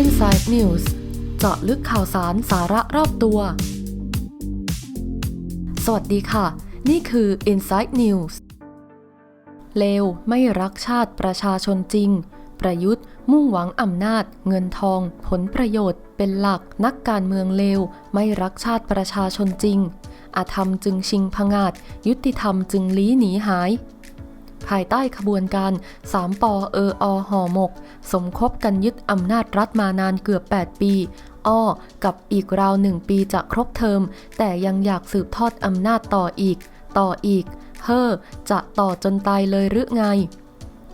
Inside News เจาะลึกข่าวสารสาระรอบตัว สวัสดีค่ะ นี่คือ Inside News เลวไม่รักชาติประชาชนจริง ประยุทธ์มุ่งหวังอำนาจ เงินทอง ผลประโยชน์ เป็นหลักนักการเมืองเลว ไม่รักชาติประชาชนจริงอาธรรมจึงชิงพงาด ยุติธรรมจึงลี้หนีหาย ภายใต้ขบวนการ3ปอเอออห่อหมก สมคบกันยึดอำนาจรัฐมานานเกือบ 8 ปี อ้อ กับอีกราวหนึ่งปีจะครบเทอม แต่ยังอยากสืบทอดอำนาจต่ออีก ต่ออีก เฮ้อ จะต่อจนตายเลยหรือไง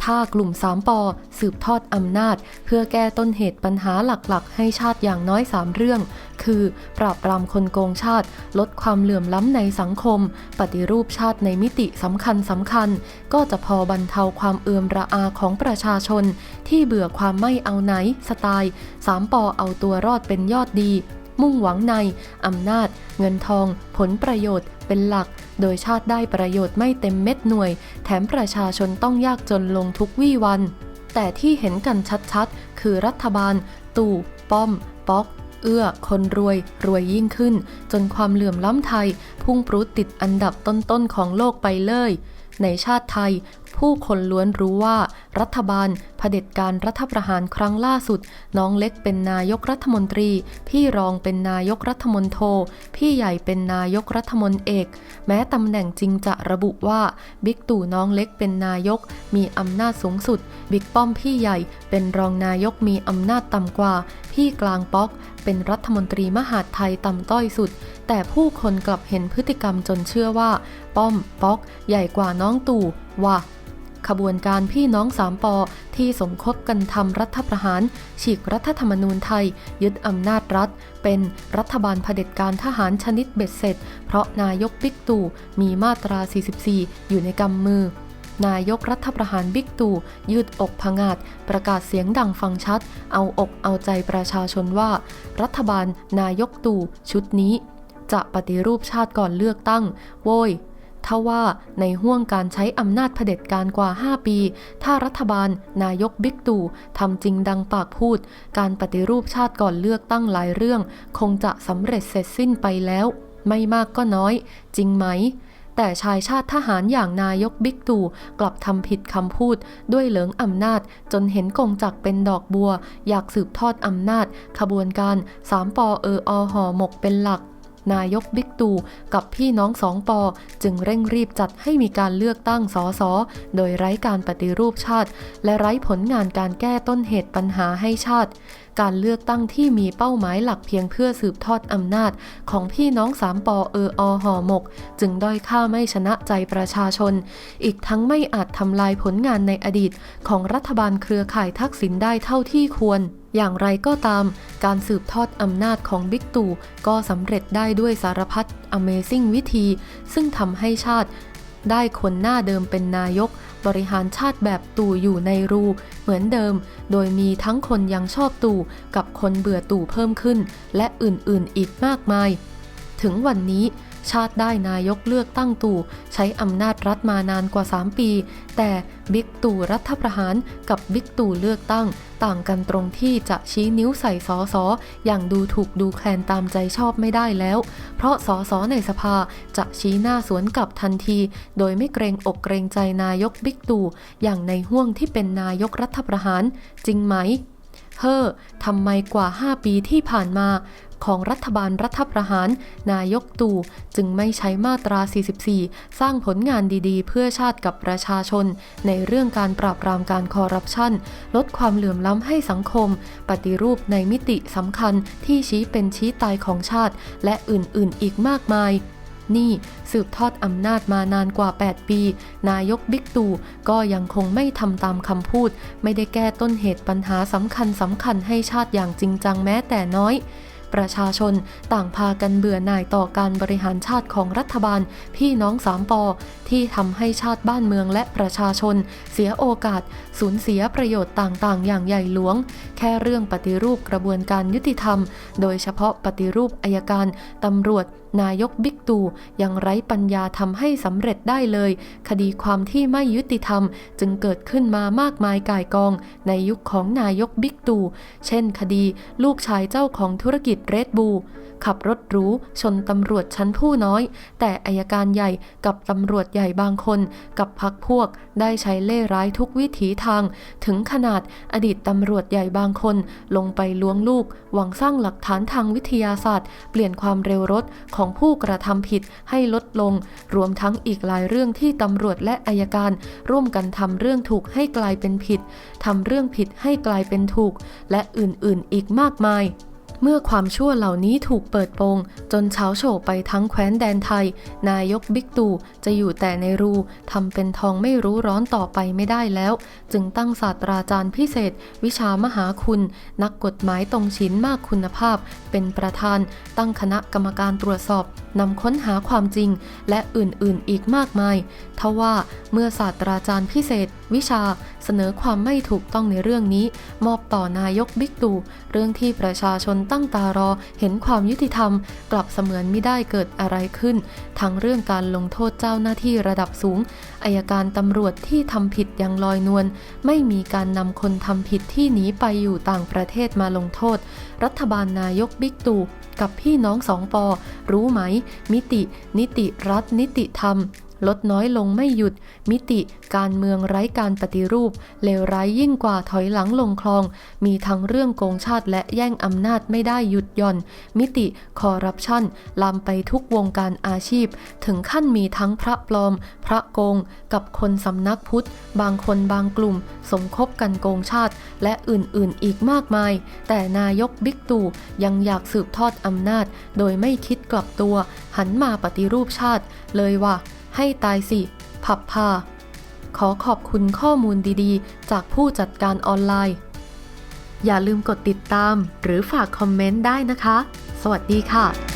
ถ้ากลุ่ม3ปอสืบทอดอำนาจ เพื่อแก้ต้นเหตุปัญหาหลักๆ ให้ชาติอย่างน้อย 3 เรื่อง คือ ปราบปรามคนโกงชาติ ลดความเหลื่อมล้ำในสังคม ปฏิรูปชาติในมิติสำคัญสำคัญ ก็จะพอบรรเทาความเอือมระอาของประชาชน ที่เบื่อความไม่เอาไหนสไตล์3ปอเอาตัวรอดเป็นยอดดี มุ่งหวังในอำนาจ เงินทอง ผลประโยชน์ เป็นหลัก โดยชาติได้ประโยชน์ไม่เต็มเม็ดหน่วย แถมประชาชนต้องยากจนลงทุกวี่วัน แต่ที่เห็นกันชัดๆ คือรัฐบาล ตู่ ป้อม ป๊อกเอื้อ คนรวย รวยยิ่งขึ้น จนความเหลื่อมล้ำไทย พุ่งปรุดติดอันดับต้นๆของโลกไปเลย ในชาติไทย ผู้คนล้วนรู้ว่า รัฐบาลเผด็จการรัฐประหารครั้งล่าสุด น้องเล็กเป็นนายกรัฐมนตรี พี่รองเป็นนายกรัฐมนโทพี่ใหญ่เป็นนายกรัฐมนเอก แม้ตำแหน่งจริงจะระบุว่า บิ๊กตู่น้องเล็กเป็นนายก มีอำนาจสูงสุด บิ๊กป้อมพี่ใหญ่ เป็นรองนายกมีอำนาจต่ำกว่า พี่กลางป๊อกเป็นรัฐมนตรีมหาดไทยต่ำต้อยสุด แต่ผู้คนกลับเห็นพฤติกรรมจนเชื่อว่า ป้อมป๊อก ใหญ่กว่าน้องตู่ว่ะ ขบวนการพี่น้องสามปอที่สมคบกันทำรัฐประหาร ฉีกรัฐธรรมนูญไทย ยึดอำนาจรัฐ เป็นรัฐบาลเผด็จการทหารชนิดเบ็ดเสร็จ เพราะนายกบิ๊กตู่มีมาตรา 44 อยู่ในกำมือ นายกรัฐประหารบิ๊กตู่ยืดอกผงาด ประกาศเสียงดังฟังชัด เอาอกเอาใจประชาชนว่า รัฐบาลนายกตู่ชุดนี้ จะปฏิรูปชาติก่อนเลือกตั้ง โว้ย ทว่าในห่วงการใช้อำนาจเผด็จการกว่า 5 ปี ถ้ารัฐบาล นายกบิ๊กตู่ทำจริงดังปากพูด การปฏิรูปชาติก่อนเลือกตั้งหลายเรื่อง คงจะสำเร็จเสร็จสิ้นไปแล้ว ไม่มากก็น้อย จริงไหม แต่ชายชาติทหารอย่างนายกบิ๊กตู่กลับทำผิดคำพูด ด้วยเหลิงอำนาจจนเห็นกงจักเป็นดอกบัว อยากสืบทอดอำนาจ ขบวนการสามปอเอออห่อหมกเป็นหลัก นายกบิ๊กตู่กับพี่น้องสองปอจึงเร่งรีบจัดให้มีการเลือกตั้งสอสอโดยไร้การปฏิรูปชาติ และไร้ผลงานการแก้ต้นเหตุปัญหาให้ชาติ การเลือกตั้งที่มีเป้าหมายหลักเพียงเพื่อสืบทอดอำนาจ ของพี่น้องสามปอเอออห่อหมก จึงด้อยค่าไม่ชนะใจประชาชน อีกทั้งไม่อาจทำลายผลงานในอดีต ของรัฐบาลเครือข่ายทักษิณได้เท่าที่ควรอย่างไรก็ตาม การสืบทอดอำนาจของบิ๊กตู่ก็สำเร็จได้ด้วยสารพัด Amazing วิธี ซึ่งทำให้ชาติ ได้คนหน้าเดิมเป็นนายก บริหารชาติแบบตู่อยู่ในรู เหมือนเดิม โดยมีทั้งคนยังชอบตู่กับคนเบื่อตู่เพิ่มขึ้น และอื่นๆอีกมากมาย ถึงวันนี้ ชาติได้นายกเลือกตั้งตู่ใช้อำนาจรัฐมานานกว่า 3 ปี แต่บิ๊กตู่รัฐประหารกับบิ๊กตู่เลือกตั้ง ต่างกันตรงที่จะชี้นิ้วใส่สอสออย่างดูถูกดูแคลนตามใจชอบไม่ได้แล้ว เพราะสอสอในสภาจะชี้หน้าสวนกลับทันที โดยไม่เกรงอกเกรงใจนายกบิ๊กตู่อย่างในห่วงที่เป็นนายกรัฐประหารจริงไหมเฮ้อทำไมกว่า 5 ปีที่ผ่านมา ของรัฐบาลรัฐประหาร นายกตู่จึงไม่ใช้มาตรา 44 สร้างผลงานดีๆ เพื่อชาติกับประชาชน ในเรื่องการปราบปรามการคอร์รัปชัน ลดความเหลื่อมล้ำให้สังคม ปฏิรูปในมิติสำคัญที่ชี้เป็นชี้ตายของชาติ และอื่นๆ อีกมากมายนี่สืบทอดอำนาจมานานกว่า 8 ปี นายกบิ๊กตู่ก็ยังคงไม่ทำตามคำพูด ไม่ได้แก้ต้นเหตุปัญหาสำคัญสำคัญให้ชาติอย่างจริงจังแม้แต่น้อย ประชาชนต่างพากันเบื่อหน่ายต่อการบริหารชาติของรัฐบาล พี่น้องสามปอที่ทำให้ชาติบ้านเมืองและประชาชน เสียโอกาส สูญเสียประโยชน์ต่างๆ อย่างใหญ่หลวง แค่เรื่องปฏิรูปกระบวนการยุติธรรม โดยเฉพาะปฏิรูปอายการตำรวจ นายกบิ๊กตู่ยังไร้ปัญญาทำให้สำเร็จได้เลย คดีความที่ไม่ยุติธรรมจึงเกิดขึ้นมามากมายก่ายกอง ในยุคของนายกบิ๊กตู่เช่นคดีลูกชายเจ้าของธุรกิจเรดบูขับรถหรูชนตำรวจชั้นผู้น้อย แต่อายการใหญ่กับตำรวจใหญ่บางคน กับพักพวกได้ใช้เล่ร้ายทุกวิถีทาง ถึงขนาดอดีตตำรวจใหญ่บางคน ลงไปล้วงลูก หวังสร้างหลักฐานทางวิทยาศาสตร์ เปลี่ยนความเร็วรถของผู้กระทำผิดให้ลดลง รวมทั้งอีกหลายเรื่องที่ตำรวจและอายการ ร่วมกันทำเรื่องถูกให้กลายเป็นผิดทำเรื่องผิดให้กลายเป็นถูก และอื่นๆ อีกมากมาย เมื่อความชั่วเหล่านี้ถูกเปิดโปง จนเช้าโฉบไปทั้งแคว้นแดนไทย นายกบิ๊กตู่จะอยู่แต่ในรูทำเป็นทองไม่รู้ร้อนต่อไปไม่ได้แล้ว จึงตั้งศาสตราจารย์พิเศษ วิชามหาคุณ นักกฎหมายตรงชิ้นมากคุณภาพ เป็นประธาน ตั้งคณะกรรมการตรวจสอบนำค้นหาความจริง และอื่นๆอีกมากมายทว่าเมื่อศาสตราจารย์พิเศษ วิชาเสนอความไม่ถูกต้องในเรื่องนี้ มอบต่อนายกบิ๊กตู่เรื่องที่ประชาชนตั้งตารอเห็นความยุติธรรม กลับเสมือนไม่ได้เกิดอะไรขึ้น ทั้งเรื่องการลงโทษเจ้าหน้าที่ระดับสูงอายการตำรวจที่ทำผิดอย่างลอยนวลไม่มีการนำคนทำผิดที่หนีไปอยู่ต่างประเทศมาลงโทษ รัฐบาลนายกบิ๊กตู่กับพี่น้องสองปอรู้ไหม มิติ นิติรัฐ นิติธรรม ลดน้อยลงไม่หยุด มิติ การเมืองไร้การปฏิรูป เลวร้ายยิ่งกว่าถอยหลังลงคลอง มีทั้งเรื่องโกงชาติและแย่งอำนาจไม่ได้หยุดหย่อน มิติคอร์รัปชันลามไปทุกวงการอาชีพ ถึงขั้นมีทั้งพระปลอม พระโกง กับคนสำนักพุทธ บางคนบางกลุ่ม สมคบกันโกงชาติ และอื่นๆ อีกมากมาย แต่นายกบิ๊กตู่ยังอยากสืบทอดอำนาจ โดยไม่คิดกลับตัว หันมาปฏิรูปชาติเลยว่า ให้ตายสิ ผับพา ขอขอบคุณข้อมูลดีๆ จากผู้จัดการออนไลน์ อย่าลืมกดติดตามหรือฝากคอมเมนต์ได้นะคะ สวัสดีค่ะ